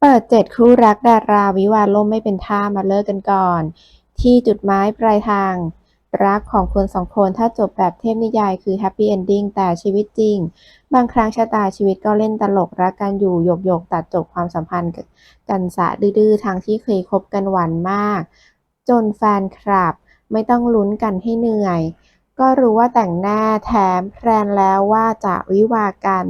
เปิดเจ็ดคู่รักดาราวิวาห์ล่มไม่เป็นท่ามาเลิกกันก่อน ที่จุดหมายปลายทาง รักของคนสองคนถ้าจบแบบเทพนิยายคือแฮปปี้เอนดิ้งแต่ชีวิตจริง บางครั้งชะตาชีวิตก็เล่นตลกรักกันอยู่หยกหยกตัดจบความสัมพันธ์กันสะดื้อๆทางที่เคยคบกันหวานมาก จนแฟนคลับไม่ต้องลุ้นกันให้เหนื่อย ก็รู้ว่าแต่งหน้าแถมแพลนแล้วว่าจะวิวากัน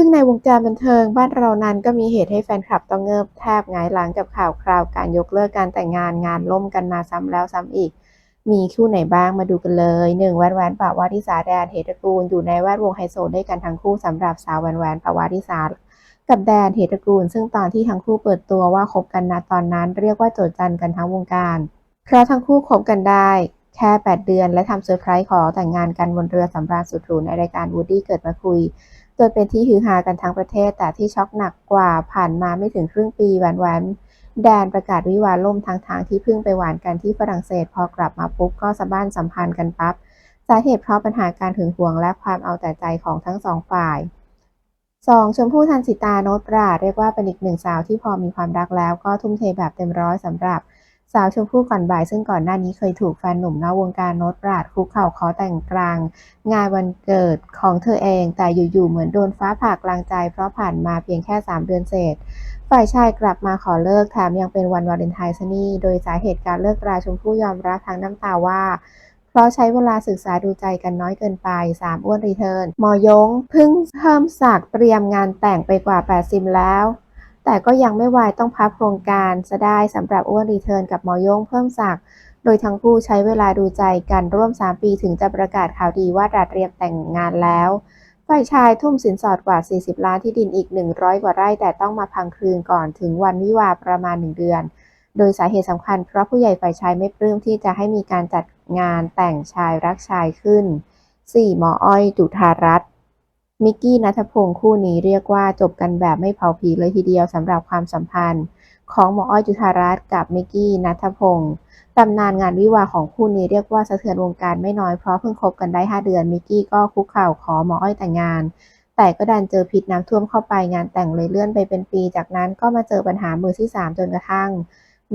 ซึ่งในวงการบันเทิงบ้านเรานั้นก็มีเหตุให้แฟนคลับต้องเงิบแทบหงายหลังกับข่าวคราวการยกเลิกการแต่งงานงานล่มกันมาซ้ำแล้วซ้ำอีก มีคู่ไหนบ้างมาดูกันเลย 1. แหวนแหวนปาวาทิสาแดนเหตตระกูลอยู่ในแวดวงไฮโซด้วยกันทั้งคู่สำหรับสาวแหวนแหวนปาวาทิสากับแดนเหตตระกูล ซึ่งตอนที่ทั้งคู่เปิดตัวว่าคบกันณตอนนั้น เรียกว่าโจทย์จันกันทั้งวงการเพราะทั้งคู่คบกันได้ แค่ 8 เดือน และทำเซอร์ไพรส์ขอแต่งงานกันบนเรือสำราญสุดหรูในรายการวูดดี้เกิดมาคุยจนเป็นที่ฮือฮากันทั้งประเทศ แต่ที่ช็อกหนักกว่าผ่านมาไม่ถึงครึ่งปีแหวนแหวนแดนประกาศวิวาล่มทางทางที่เพิ่งไปหวานกันที่ฝรั่งเศสพอกลับมาปุ๊บก็สะบ้านสัมพันธ์กันปั๊บสาเหตุเพราะปัญหาการหึงหวงและความเอาแต่ใจของทั้งสองฝ่าย 2. ชมพู่ทันสิตาโนตปราดเรียกว่าเป็นอีกหนึ่งสาวที่พอมีความรักแล้วก็ทุ่มเทแบบเต็มร้อยสำหรับ สาวชมพู่ก่อนบ่ายซึ่งก่อนหน้านี้เคยถูกแฟนหนุ่มนอกวงการโนตปราดคุกเข่าขอแต่งกลาง งานวันเกิดของเธอเอง แต่อยู่ๆเหมือนโดนฟ้าผ่ากลางใจ เพราะผ่านมาเพียงแค่ 3 เดือนเศษ ฝ่ายชายกลับมาขอเลิกแถมยังเป็นวันวาเลนไทน์ซะนี่โดยสาเหตุการเลิกราชมพู่ยอมรับทั้งน้ำตาว่าเพราะใช้เวลาศึกษาดูใจกันน้อยเกินไป 3 อ้วนรีเทิร์น มอยงพิ่งเพิ่มศักดิ์เตรียมงานแต่งไปกว่า 80 แล้ว แต่ก็ยังไม่วายต้องพับโครงการจะได้สำหรับอ้วนรีเทิร์นกับหมอยงเพิ่มศักดิ์โดยทั้งคู่ใช้เวลาดูใจกันร่วม 3 ปีถึงจะประกาศข่าวดีว่าตระเตรียมแต่งงานแล้วฝ่ายชายทุ่มสินสอดกว่า 40 ล้านที่ดินอีก 100 กว่าไร่แต่ต้องมาพังคืนก่อนถึงวันวิวาประมาณ 1 เดือน โดยสาเหตุสำคัญเพราะผู้ใหญ่ฝ่ายชายไม่ปลื้มที่จะให้มีการจัดงานแต่งชายรักชายขึ้น 4. หมออ้อยจุธารัตน์ มิกกี้นัทพงศ์คู่นี้เรียกว่าจบกันแบบไม่เผาผีเลยทีเดียวสำหรับความสัมพันธ์ ของหมออ้อยจุธารัตน์กับมิกกี้นัทพงศ์ตำนานงานวิวาของคู่นี้เรียกว่าสะเทือนวงการไม่น้อยเพราะเพิ่งคบกันได้ 5 เดือนมิกกี้ก็คุกเข่าขอหมออ้อยแต่งงาน แต่ก็ดันเจอพิษน้ำท่วมเข้าไปงานแต่งเลยเลื่อนไปเป็นปี จากนั้นก็มาเจอปัญหามือที่ 3 จนกระทั่ง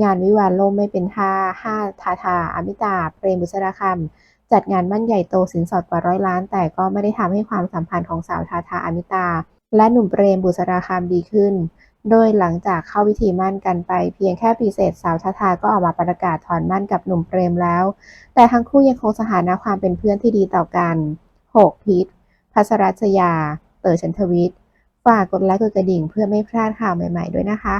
งานวิวาล่มไม่เป็นท่าห้าทาทาอมิตาเปรมบุษราคำ จัดงานมั่นใหญ่โตสินสอดกว่าร้อยล้าน แต่ก็ไม่ได้ทำให้ความสัมพันธ์ของสาวทาทาอมิตา และหนุ่มเปรมบุษราคำดีขึ้น โดยหลังจากเข้าพิธีมั่นกันไป เพียงแค่ปีเศษสาวทาทาก็ออกมาประกาศถอนมั่นกับหนุ่มเปรมแล้ว แต่ทั้งคู่ยังคงสถานะความเป็นเพื่อนที่ดีต่อกัน 6. พีทพัสรัชยา เต๋อชันทวิทย์ฝากกดไลค์กดกระดิ่งเพื่อไม่พลาดข่าวใหม่ ๆ ด้วยนะคะ